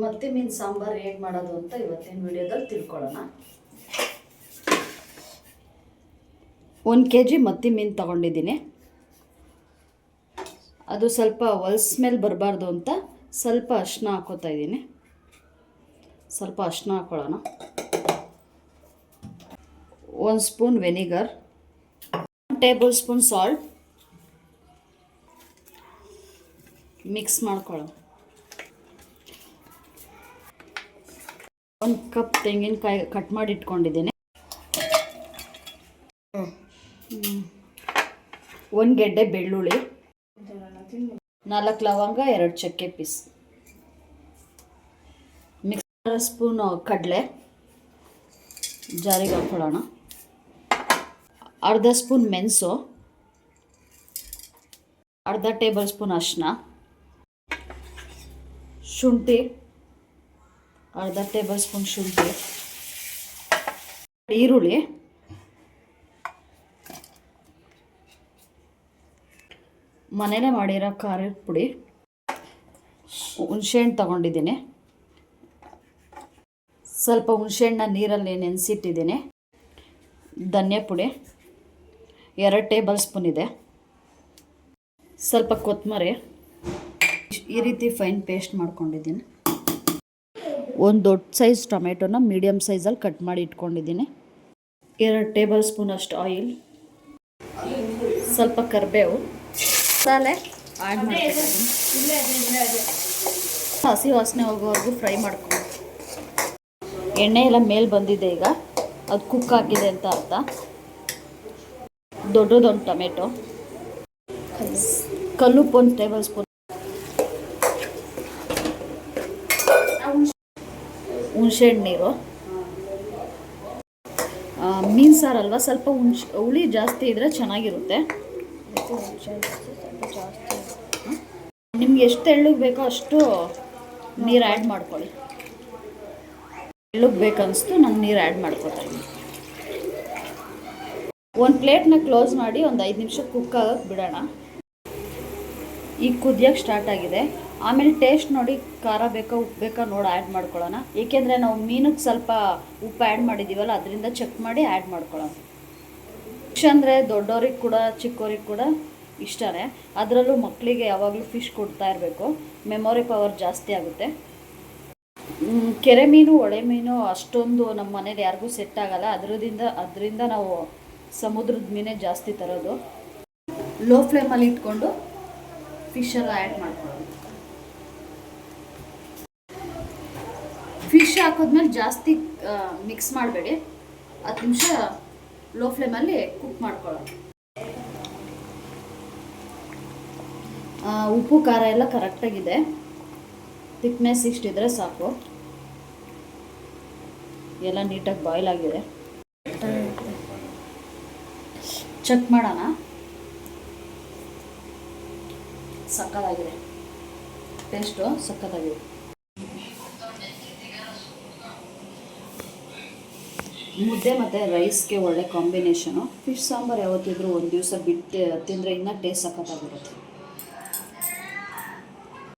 ಮತ್ತಿ ಮೀನು ಸಾಂಬಾರು ಹೇಗೆ ಮಾಡೋದು ಅಂತ ಇವತ್ತಿನ ವಿಡಿಯೋದಲ್ಲಿ ತಿಳ್ಕೊಳ್ಳೋಣ. ಒಂದು ಕೆ ಜಿ ಮತ್ತಿ ಮೀನು ತಗೊಂಡಿದ್ದೀನಿ. ಅದು ಸ್ವಲ್ಪ ಹೊಲ್ಸ್ ಮೇಲೆ ಬರಬಾರ್ದು ಅಂತ ಸ್ವಲ್ಪ ಅರ್ಶಿನ ಹಾಕೋತಾ ಇದ್ದೀನಿ. ಸ್ವಲ್ಪ ಅರ್ಶಿನ ಹಾಕೊಳ್ಳೋಣ. ಒಂದು spoon vinegar table spoon salt mix ಮಾಡ್ಕೊಳ್ಳೋಣ. ಒಂದು ಕಪ್ ತೆಂಗಿನಕಾಯಿ ಕಟ್ ಮಾಡಿ ಇಟ್ಕೊಂಡಿದ್ದೀನಿ. ಒಂದು ಗೆಡ್ಡೆ ಬೆಳ್ಳುಳ್ಳಿ. ನಾಲ್ಕು ಲವಂಗ, ಎರಡು ಚಕ್ಕೆ ಪೀಸ್. ಮಿಕ್ಸರ್ ಸ್ಪೂನ್ ಕಡಲೆ. ಜಾರಿಗೆ ಹಾಕೊಳ್ಳೋಣ. ಅರ್ಧ ಸ್ಪೂನ್ ಮೆಣಸು. ಅರ್ಧ ಟೇಬಲ್ ಸ್ಪೂನ್ ಅರಿಶಿನ ಶುಂಠಿ. ಅರ್ಧ ಟೇಬಲ್ ಸ್ಪೂನ್ ಶುಂಠಿ, ಈರುಳ್ಳಿ ಮನೇಲೆ ಮಾಡಿರೋ ಖಾರದ ಪುಡಿ, ಹುಣಸೆಹಣ್ಣು ತಗೊಂಡಿದ್ದೀನಿ. ಸ್ವಲ್ಪ ಹುಣಸೆಹಣ್ಣ ನೀರಲ್ಲಿ ನೆನೆಸಿಟ್ಟಿದ್ದೀನಿ. ಧನಿಯಾ ಪುಡಿ, ಎರಡು ಟೇಬಲ್ ಸ್ಪೂನ್ ಇದೆ. ಸ್ವಲ್ಪ ಕೊತ್ತಂಬರಿ, ಈ ರೀತಿ ಫೈನ್ ಪೇಸ್ಟ್ ಮಾಡ್ಕೊಂಡಿದ್ದೀನಿ. ಒಂದು ದೊಡ್ಡ ಸೈಜ್ ಟೊಮೆಟೊನ ಮೀಡಿಯಮ್ ಸೈಜಲ್ಲಿ ಕಟ್ ಮಾಡಿ ಇಟ್ಕೊಂಡಿದ್ದೀನಿ. ಎರಡು ಟೇಬಲ್ ಸ್ಪೂನ್ ಅಷ್ಟು ಆಯಿಲ್ ಸ್ವಲ್ಪ ಕರಿಬೇವು ಮಸಾಲೆ ಆ್ಯಡ್ ಮಾಡ್ತೀನಿ. ಹಸಿ ವಾಸನೆ ಹೋಗೋವರೆಗೂ ಫ್ರೈ ಮಾಡ್ಕೊಂಡು ಎಣ್ಣೆ ಎಲ್ಲ ಮೇಲೆ ಬಂದಿದೆ ಈಗ. ಅದು ಕುಕ್ ಆಗಿದೆ ಅಂತ ಅರ್ಥ. ದೊಡ್ಡದೊಂದು ಟೊಮೆಟೊ. ಕಲ್ಲುಪ್ಪು ಒಂದು ಟೇಬಲ್ ಸ್ಪೂನ್ ಹುಣಸೆಹಣ್ಣು ನೀರು. ಮೀನು ಅಲ್ವಾ? ಸ್ವಲ್ಪ ಹುಣ್ಸೆ ಹುಳಿ ಜಾಸ್ತಿ ಇದ್ರೆ ಚೆನ್ನಾಗಿರುತ್ತೆ. ನಿಮ್ಗೆ ಎಷ್ಟು ಎಳ್ಳಿಗೆ ಬೇಕೋ ಅಷ್ಟು ನೀರು ಆ್ಯಡ್ ಮಾಡ್ಕೊಳ್ಳಿ. ಎಳ್ಳಿಗೆ ಬೇಕನ್ನಿಸ್ತು ನಾನು ನೀರು ಆ್ಯಡ್ ಮಾಡ್ಕೊತಾ ಇದ್ದೀನಿ ಒಂದು ಪ್ಲೇಟ್ನ ಕ್ಲೋಸ್ ಮಾಡಿ ಒಂದು ಐದು ನಿಮಿಷ ಕುಕ್ ಆಗೋಕ್ಕೆ ಬಿಡೋಣ. ಈಗ ಕುದಿಯೋಕ್ಕೆ ಸ್ಟಾರ್ಟ್ ಆಗಿದೆ. ಆಮೇಲೆ ಟೇಸ್ಟ್ ನೋಡಿ ಖಾರ ಬೇಕಾ, ಉಪ್ಪು ಬೇಕಾ ನೋಡಿ ಆ್ಯಡ್ ಮಾಡ್ಕೊಳ್ಳೋಣ. ಏಕೆಂದರೆ ನಾವು ಮೀನಿಗೆ ಸ್ವಲ್ಪ ಉಪ್ಪು ಆ್ಯಡ್ ಮಾಡಿದ್ದೀವಲ್ಲ ಅದರಿಂದ ಚೆಕ್ ಮಾಡಿ ಆ್ಯಡ್ ಮಾಡ್ಕೊಳ್ಳೋಣ. ಫಿಶ್ ಅಂದರೆ ದೊಡ್ಡವ್ರಿಗೆ ಕೂಡ ಚಿಕ್ಕವ್ರಿಗೆ ಕೂಡ ಇಷ್ಟನೇ. ಅದರಲ್ಲೂ ಮಕ್ಕಳಿಗೆ ಯಾವಾಗಲೂ ಫಿಶ್ ಕೊಡ್ತಾ ಇರಬೇಕು. ಮೆಮೊರಿ ಪವರ್ ಜಾಸ್ತಿ ಆಗುತ್ತೆ. ಕೆರೆ ಮೀನು, ಒಳೆ ಮೀನು ಅಷ್ಟೊಂದು ನಮ್ಮ ಮನೇಲಿ ಯಾರಿಗೂ ಸೆಟ್ ಆಗಲ್ಲ. ಅದರಿಂದ ಅದರಿಂದ ನಾವು ಸಮುದ್ರದ ಮೀನೇ ಜಾಸ್ತಿ ತರೋದು. ಲೋ ಫ್ಲೇಮಲ್ಲಿ ಇಟ್ಕೊಂಡು ಫಿಶ್ ಎಲ್ಲ ಆ್ಯಡ್ ಮಾಡ್ಕೊಳ್ಳೋದು ಫಿಶ್ ಹಾಕಿದ್ಮೇಲೆ ಜಾಸ್ತಿ ಮಿಕ್ಸ್ ಮಾಡಬೇಡಿ. ಹತ್ತು ನಿಮಿಷ ಲೋ ಫ್ಲೇಮಲ್ಲಿ ಕುಕ್ ಮಾಡ್ಕೊಳ್ಳೋದು ಉಪ್ಪು, ಖಾರ ಎಲ್ಲ ಕರೆಕ್ಟಾಗಿದೆ ಥಿಕ್ನೆಸ್ ಇಷ್ಟಿದ್ರೆ ಸಾಕು. ಎಲ್ಲ ನೀಟಾಗಿ ಬಾಯ್ಲ್ ಆಗಿದೆ. ಚೆಕ್ ಮಾಡೋಣ. ಸಕ್ಕತ್ತಾಗಿದೆ. ಟೇಸ್ಟು ಸಕ್ಕತ್ತಾಗಿದೆ. ಮುದ್ದೆ ಮತ್ತು ರೈಸ್ಗೆ ಒಳ್ಳೆ ಕಾಂಬಿನೇಷನು. ಫಿಶ್ ಸಾಂಬಾರು ಯಾವತ್ತಿದ್ರೂ ಒಂದು ದಿವಸ ಬಿಟ್ಟು ತಿಂದರೆ ಇನ್ನೂ ಟೇಸ್ಟ್ ಸಕ್ಕತ್ತಾಗಿರುತ್ತೆ